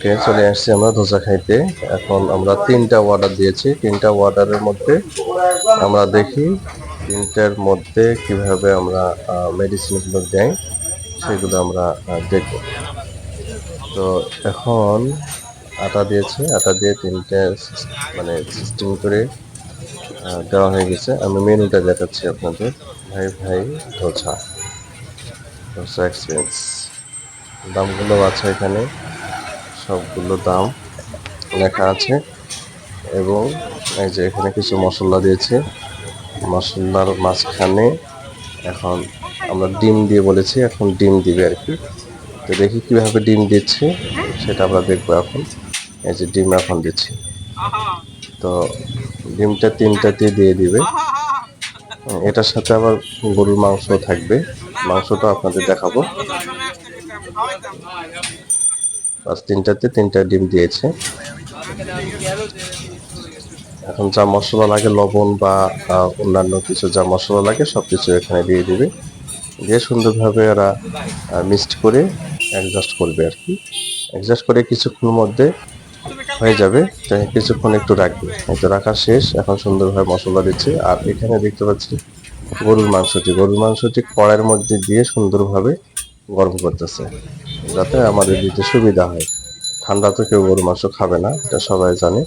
ওকে, চলে আসছি আমরা ধোসা খাইতে। এখন আমরা তিনটা অর্ডার দিয়েছি। তিনটা অর্ডারের মধ্যে আমরা দেখি তিনটার মধ্যে কীভাবে আমরা মেডিসিনগুলো দেয় সেগুলো আমরা দেখব। তো এখন আটা দিয়েছে। আটা দিয়ে তিনটে মানে সিস্টেম করে দেওয়া হয়ে গেছে। আমি মেনুটা দেখাচ্ছি আপনাদের। ভাই ভাই, ধোসা। ধোসা এক্সপিরিয়েন্স দামগুলো আছে এখানে। সবগুলো দাম লেখা আছে। এবং এই যে এখানে কিছু মশলা দিয়েছে। মশলার মাঝখানে এখন আমরা ডিম দিয়ে বলেছি, এখন ডিম দিবে আর কি। তো দেখি কীভাবে ডিম দিচ্ছে, সেটা আমরা দেখব এখন। এই যে ডিম এখন দিচ্ছি। তো ডিমটা তিনটাতে দিয়ে দিবে। এটার সাথে আবার গরুর মাংস থাকবে। মাংসটা আপনাদের দেখাবো। বাস তিনটাতে তিনটা ডিম দিয়েছে। এখন যা মশলা লাগে, লবণ বা অন্যান্য কিছু যা মশলা লাগে সব কিছু এখানে দিয়ে দিবে। দিয়ে সুন্দরভাবে ওরা মিক্সড করে অ্যাডজাস্ট করবে আর কি। অ্যাডজাস্ট করে কিছুক্ষণের মধ্যে হয়ে যাবে। তাই কিছুক্ষণ একটু রাখবে। হয়তো রাখা শেষ। এখন সুন্দরভাবে মশলা দিচ্ছে। আর এখানে দেখতে পাচ্ছি গরুর মাংসটি। গরুর মাংসটি কড়াইয়ের মধ্যে দিয়ে সুন্দরভাবে গরম করতেছে। যাতে আমাদের দিতে সুবিধা হয়। ঠান্ডা তো কেউ গরুর মাংস খাবে না, এটা সবাই জানে।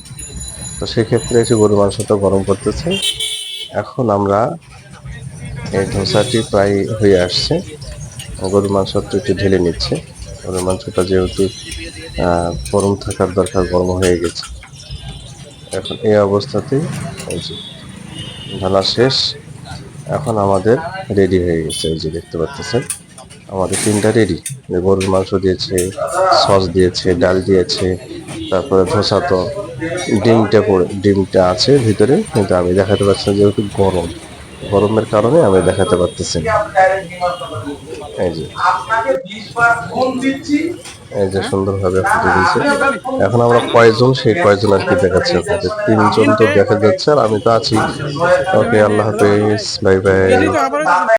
তো সেক্ষেত্রে এসে গরুর মাংসটা গরম করতেছে, এখন আমরা এই ধোসাটি প্রায় হয়ে আসছে। গরুর মাংসটা একটু ঢেলে নিচ্ছে। গরুর মাংসটা যেহেতু গরম থাকার দরকার, গরম হয়ে গেছে। এখন এই অবস্থাতেই ঢালা শেষ। এখন আমাদের রেডি হয়ে গেছে, এই যে দেখতে পাচ্ছেন। আমাদের তিনটা রেডি। গরুর মাংস দিয়েছে, সস দিয়েছে, ডাল দিয়েছে, তারপরে ধোসা তো ডিমটা পড়ে ডিমটা আছে ভিতরে, কিন্তু আমি দেখাতে পারছি না যেহেতু গরম। গরমের কারণে আমি দেখাতে পারতেছি না। এই যে। এই যে সুন্দরভাবে ফুটে দিয়েছে। এখন আমরা কয়জন, সেই কয়জন আর কি দেখাচ্ছি আপনাদের। তিনজন তো দেখা যাচ্ছে আর আমি তো আছি। ওকে, আল্লাহ হাফেজ, বাই বাই।